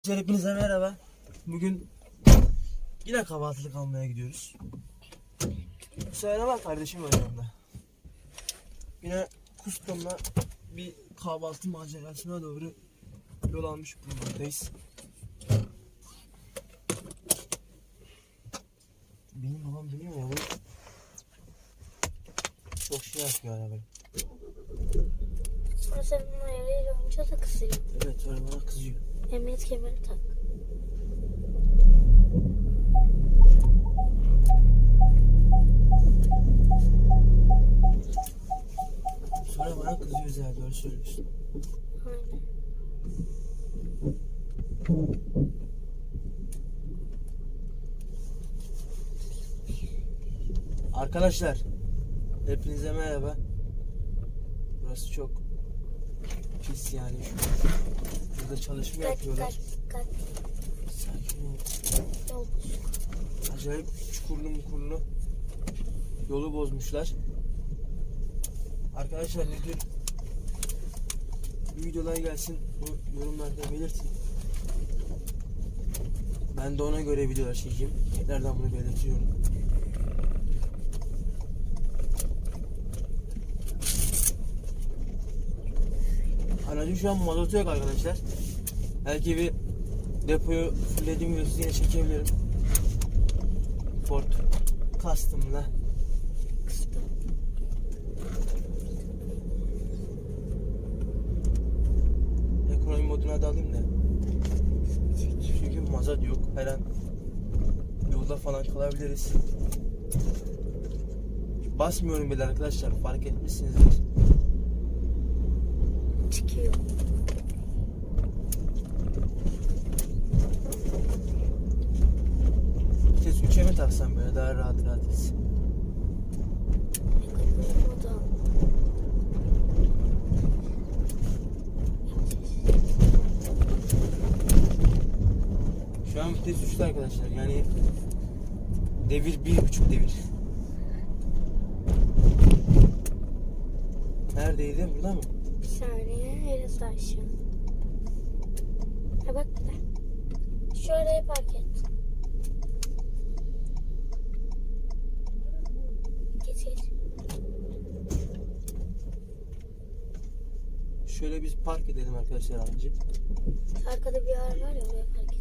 Arkadaşlar hepinize merhaba. Bugün yine kahvaltılık almaya gidiyoruz. Bu sefer var kardeşim var yanımda. Yine Kustom'la bir kahvaltı macerasına doğru yol almış bulunmaktayız. Benim babam biliyor ya bu çok şey yapıyor arabayı. Sonra sen bunun ayarıyla olunca da kısıyor. Evet sonra bana kızıyor. Emniyet kemeri tak. Sonra bana kızıyor ya doğru söylüyorsun. Aynen. Arkadaşlar hepinize merhaba. Burası çok pis yani şu burada çalışma yapıyorlar. Sakin ol. Acayip çukurlu mukurlu yolu bozmuşlar. Arkadaşlar ne tür videolar gelsin bu yorumlarda belirtin. Ben de ona göre videolar çekeyim. Tekrardan bunu belirtiyorum. Aracım şu an mazotu yok arkadaşlar. Belki bir depoyu fullediğim videosu yine çekebilirim. Ford Custom'la. Ekonomi moduna da alayım da. Çünkü mazot yok. Her an yolda falan kalabiliriz. Basmıyorum bile arkadaşlar. Fark etmişsinizdir. Çıkıyor. Vites 3'e mi taksam böyle daha rahat rahat moda. Şu an vites 3'te arkadaşlar. Yani devir bir buçuk devir. Neredeydi? Burada mı? Bir saniye. Helası aşağı. Ha bak burada. Şuraya park et. Geç geç. Şöyle biz park edelim arkadaşlar aracı. Arkada bir yer var ya oraya park et.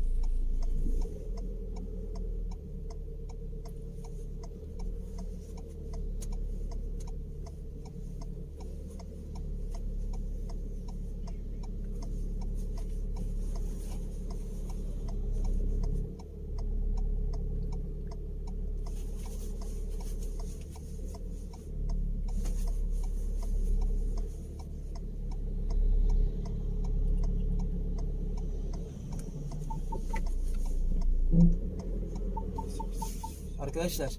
Arkadaşlar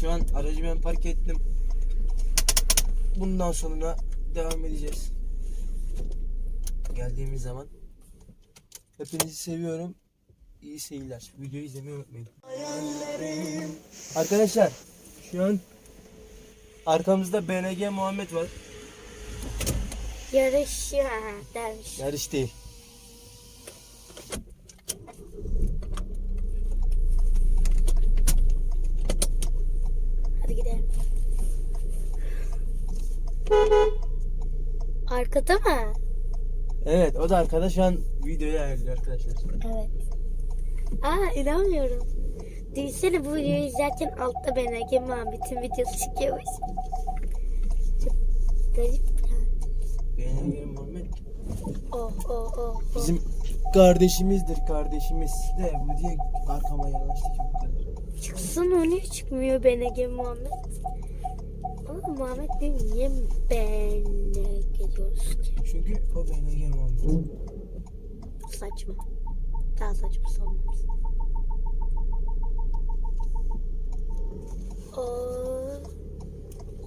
şu an aracı ben park ettim. Bundan sonra devam edeceğiz. Geldiğimiz zaman. Hepinizi seviyorum. İyi seyirler. Videoyu izlemeyi unutmayın. Arkadaşlar şu an arkamızda BNG Muhammed var. Yarış dermiş. Yarış değil. Arkada mı? Evet o da arkada şu an videoyu ayarlıyor arkadaşlar. Evet. Aa inanmıyorum. Düşünsene bu videoyu izlerken altta BNG Muhammed'in videosu çıkıyormuş. Çok garip ya. BNG Muhammed Oh oh oh. oh. bizim kardeşimizdir kardeşimiz. De bu diye arkama yanaştı ki bu kadar. Çıksın o niye çıkmıyor BNG Muhammed? Ama Muhammed benim niye BNG diyoruz ki? Çünkü o BNG Muhammed. Saçma. Daha saçma olmamız. Oo,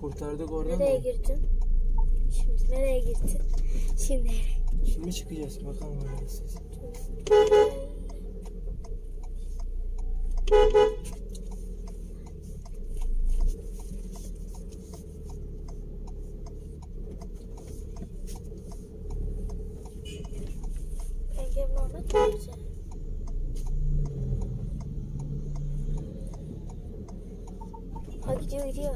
Kurtardık oradan nereye da. girdin? Şimdi nereye girdin? Şimdi? Şimdi çıkacağız bakalım öyle ses. Ben Neyse. Ha gidiyor gidiyor.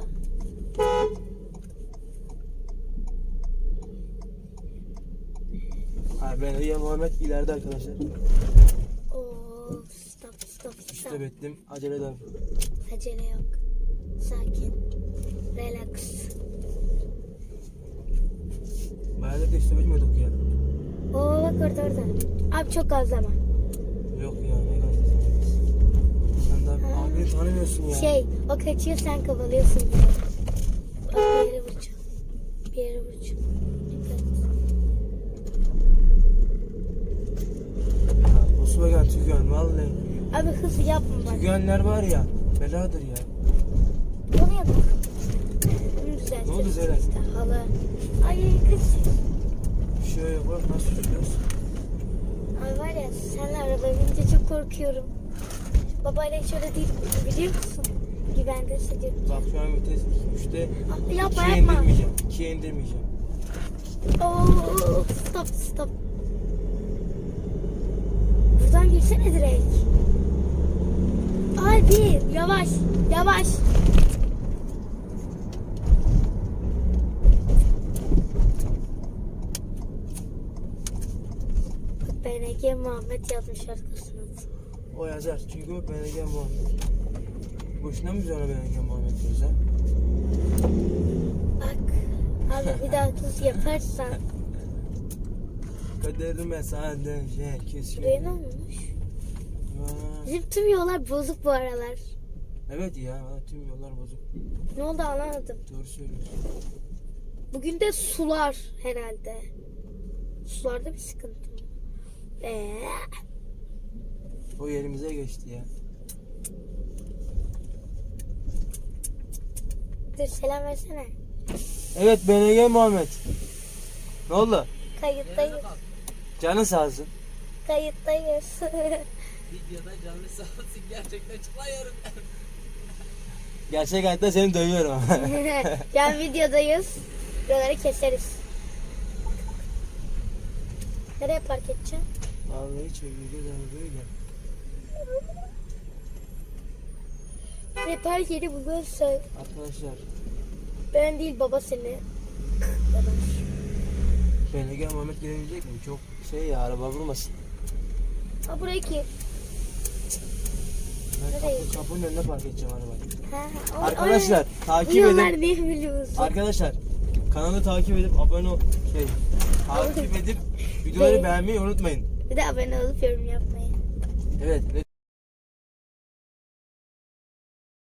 Ha ben Ege Muhammed ileride arkadaşlar. Oo, stop stop stop. İşte bettim. Acele eder. Acele yok. Sakin. Relax. Bayağı da üstü bitmiyorduk ya. Oo bak orada orada. Abi çok gazlama. Yok tanımıyorsun ya. Şey o kaçıyor sen kovalıyorsun bir yere vuracağım. Bir yere vuracağım. Ya, Volkswagen Tügen vallahi. Abi hızlı yapma bak. Tügenler var ya. Beladır ya. Oraya bak. Bunu düzeltelim. Ne oldu Zeren? İşte halı. Ay kız. Şöyle bak nasıl sürüyoruz. Ay var ya senle araba binince çok korkuyorum. Babayla hiç öyle değil biliyor musun? Güvende hissediyorum. Bak şu an vites 3'te. Ah, Yapma 2'ye yapma. indirmeyeceğim. 2'ye indirmeyeceğim. Oo, stop stop. Buradan girsene direkt. Abi yavaş yavaş. Bak BNG Muhammed yazmış arkasına. O yazar. Çünkü o BNG Muhammed. Boşuna mı biz ona BNG Muhammed diyoruz ha? Bak abi bir daha tuz yaparsan Kaderime senden şey kesin. buraya ne olmuş? Bizim tüm yollar bozuk bu aralar. Evet ya tüm yollar bozuk. Ne oldu anlamadım. Doğru söylüyorsun. Bugün de sular herhalde. Sularda bir sıkıntı mı? Ee, O yerimize geçti ya. dur selam versene. Evet BNG Muhammed. Ne oldu? Kayıttayız. Canın sağ olsun. Kayıttayız. Videoda canlı sağ olsun gerçekten çıkmıyorum. Gerçek hayatta seni dövüyorum. Şu an videodayız. Buraları keseriz. Nereye park edeceğim? Vallahi çevireceğiz abi böyle. Park yeri bulursan Arkadaşlar ben değil baba seni. Yavaş. BNG Muhammed gelebilecek mi? Çok şey ya araba vurmasın. Ha burayı ki. Ben Nereye? kapı, kapının önüne park edeceğim arabayı. Ha, o- Arkadaşlar Bu takip edin. ne biliyorsun? Arkadaşlar kanalı takip edip abone ol şey takip edip videoları Beğen- beğenmeyi unutmayın. Bir de abone olup yorum yapmayı. Evet.